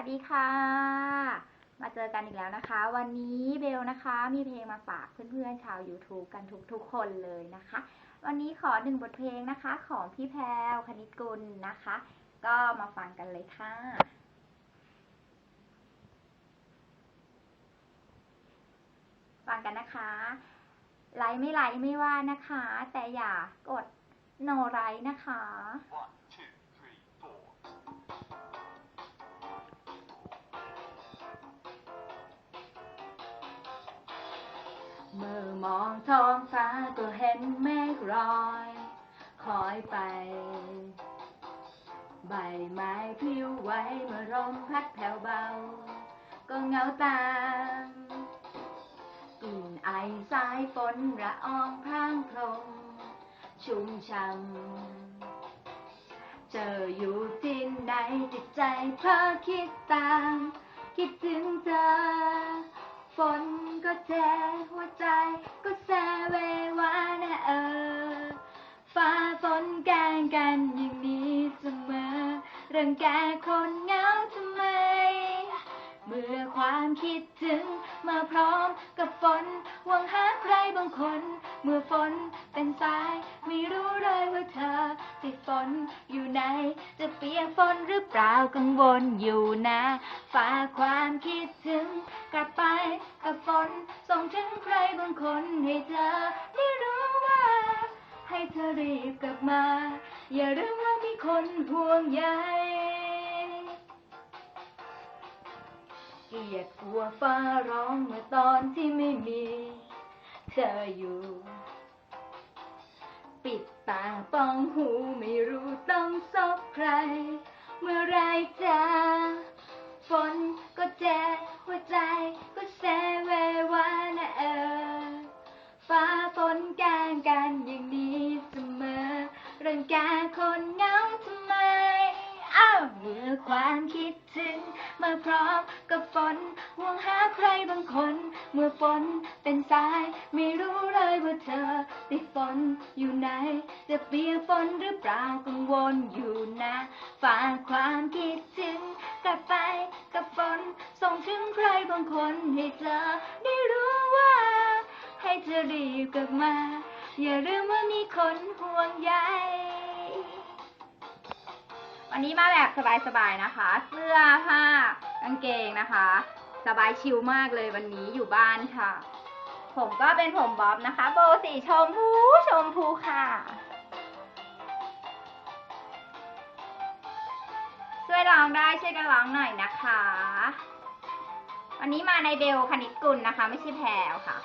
วัสดีค่ะ มาเจอกันอีกแล้วนะคะ วันนี้เบลนะคะ มีเพลงมาฝากเพื่อนๆชาว YouTube กันทุกๆคนเลยนะคะ วันนี้ขอหนึ่งบทเพลงนะคะ ของพี่แพรวคณิตกุลนะคะ ก็มาฟังกันเลยค่ะฟังกันนะคะไลค์ไม่ไลค์ไม่ว่านะคะ แต่อย่ากดโนไลค์นะคะ เมื่อมองท้องฟ้าก็เห็นเมฆลอยคอยไป ใบไม้พลิ้วไหวเมื่อลมพัดแผ่วเบา ก็เหงาตามกลิ่นไอสายฝนระอองพรางพรมชุ่มช่ำเจออยู่ที่ไหนจิตใจเพ้อคิดตาม คิดถึงเธอฝน ก็แจหัวใจก็แสเววานะเออฟ้าฝนแกงกันอย่างนี้เสมอ เรื่องแกคนเหงาทำไม เมื่อความคิดถึงมาพร้อมกับฝนหวังหาใครบางคน เมื่อฝนเป็นสาย ไม่รู้เลยว่าเธอ ติดฝนอยู่ไหน จะเปียกฝนหรือเปล่ากังวลอยู่นะ ฝากความคิดถึงกลับไป กับฝนส่งถึงใครบางคนให้เธอได้รู้ว่า ให้เธอรีบกลับมา อย่าลืมว่ามีคนห่วงใยเกลียดกลัวฟ้าร้องเมื่อตอนที่ไม่มี เธออยู่ ปิดตาป้องหูไม่รู้ต้องซ คนเหงาทำไม เอ้าเมื่อความคิดถึง มาพร้อมกับฝนห่วงหาใครบางคน เมื่อฝนเป็นสาย ไม่รู้เลยว่าเธอติดฝนอยู่ไหน จะเปียกฝนหรือเปล่ากังวลอยู่นะฝากความคิดถึง กลับไปกับฝนส่งถึงใครบางคนให้เธอได้รู้ว่า ให้เธอรีบกลับมา อย่าลืมว่ามีคนห่วงใย วันนี้มาแบบสบายๆนะคะ เสื้อผ้ากางเกงนะคะ สบายชิลมากเลยวันนี้อยู่บ้านค่ะ ผมก็เป็นผมบ๊อบนะคะ โบสีชมพูชมพูค่ะช่วยร้องได้ช่วยกันร้องหน่อยนะคะ วันนี้มาในเบลคณิตกุลนะคะ ไม่ใช่แพรวค่ะ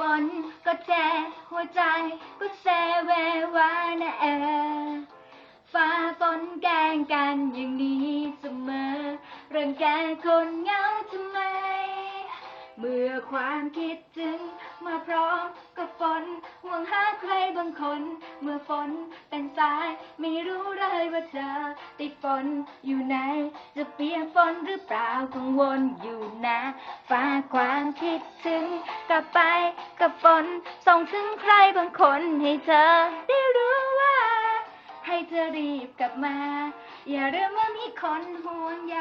ฝนก็แจหัวใจก็แสเววานะเออฟ้าฝนแกงกันอย่างนี้เสมอเรื่องแกคนเหงาทำไม เมื่อความคิดถึงมาพร้อม กับฝนห่วงหาใครบางคน เมื่อฝนเป็นสาย ไม่รู้เลยว่าเธอ ติดฝนอยู่ไหน จะเปียกฝนหรือเปล่ากังวลอยู่นะฝากความคิดถึงกลับไปกับฝนส่งถึงใครบางคนให้เธอได้รู้ว่า ให้เธอรีบกลับมา อย่าเริ่มว่ามีคนห่วงใย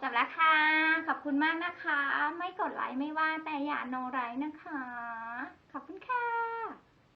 จบแล้วค่ะ ขอบคุณมากนะคะ ไม่กดไลค์ไม่ว่าแต่อย่าโนไลค์นะคะ ขอบคุณค่ะ